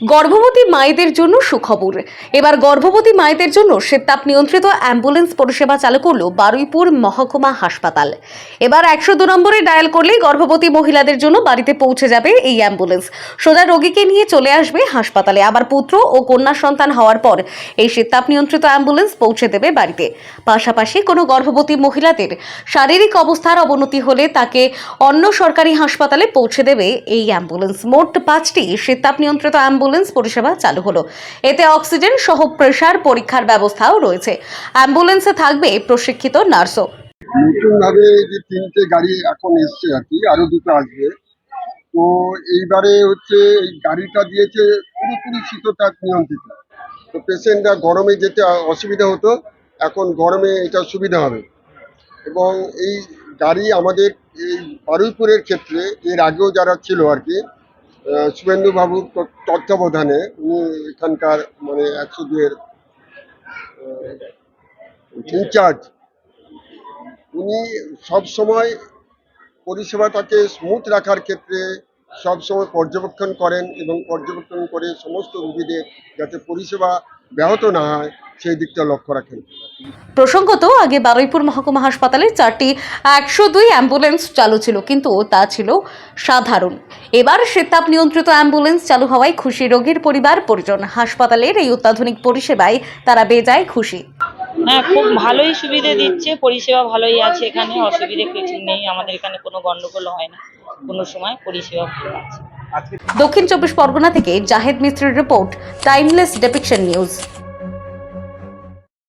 গর্ভবতী মায়েদের জন্য সুখবর। এবার গর্ভবতী মায়েদের জন্য শীতাপ নিয়ন্ত্রিত অ্যাম্বুলেন্স পরিষেবা চালু করল বারুইপুর মহকুমা হাসপাতাল। এবার একশো দু নম্বরে ডায়াল করলেই গর্ভবতী মহিলাদের জন্য বাড়িতে পৌঁছে যাবে এই অ্যাম্বুলেন্স। সোজা রোগীকে নিয়ে চলে আসবে হাসপাতালে। আবার পুত্র ও কন্যা সন্তান হওয়ার পর এই শীতাপ নিয়ন্ত্রিত অ্যাম্বুলেন্স পৌঁছে দেবে বাড়িতে। পাশাপাশি কোনো গর্ভবতী মহিলাদের শারীরিক অবস্থার অবনতি হলে তাকে অন্য সরকারি হাসপাতালে পৌঁছে দেবে এই অ্যাম্বুলেন্স। মোট পাঁচটি শীতাপ নিয়ন্ত্রিত অ্যাম্বুলেন্স পরিষেবা চালু হলো। এতে অক্সিজেন সহ প্রেসার পরীক্ষার ব্যবস্থাও রয়েছে। অ্যাম্বুলেন্সে থাকবে প্রশিক্ষিত নার্সও। নতুন ভাবে যে তিনটে গাড়ি এখন এসছে আর কি, আরও দুটো আসবে। তো এইবারে হচ্ছে এই গাড়িটা দিয়েছে পুরোপুরি শীততাপ নিয়ন্ত্রিত। তো পেশেন্টরা গরমে যেতে অসুবিধা হতো, এখন গরমে এটা সুবিধা হবে। এবং এই গাড়ি আমাদের এই বারুইপুরের ক্ষেত্রে, এর আগেও যারা ছিল আর কি আহ, শুভেন্দু বাবুর তত- তত্ত্বাবধানে উনি এখানকার মানে একশো দুয়ের ইনচার্জ। উনি সবসময় পরিষেবাটাকে স্মুথ রাখার ক্ষেত্রে সবসময় পর্যবেক্ষণ করেন এবং পর্যবেক্ষণ করে সমস্ত রুগীদের যাতে পরিষেবা ব্যাহত না হয়। সেই দিকটা লক্ষ্য রাখেন। প্রসঙ্গত আগে বারুইপুর মহকুমা হাসপাতালে চারটি একশো দুই অ্যাম্বুলেন্স চালু ছিল কিন্তু তা ছিল সাধারণ। এবার শীতাপ নিয়ন্ত্রিত অ্যাম্বুলেন্স চালু হওয়ায় খুশি রোগীর পরিবার পরিজন হাসপাতালের এই অত্যাধুনিক পরিষেবায় তারা বেজায় খুশি। হ্যাঁ খুব ভালোই সুবিধে দিচ্ছে পরিষেবা ভালোই আছে এখানে অসুবিধে কিছু নেই আমাদের এখানে কোনো গন্ডগোল হয় না কোনো সময় পরিষেবা ভালো আছে। দক্ষিণ চব্বিশ পরগনা থেকে জাহেদ মিত্রের রিপোর্ট টাইমলেস ডেপিকশন নিউজ।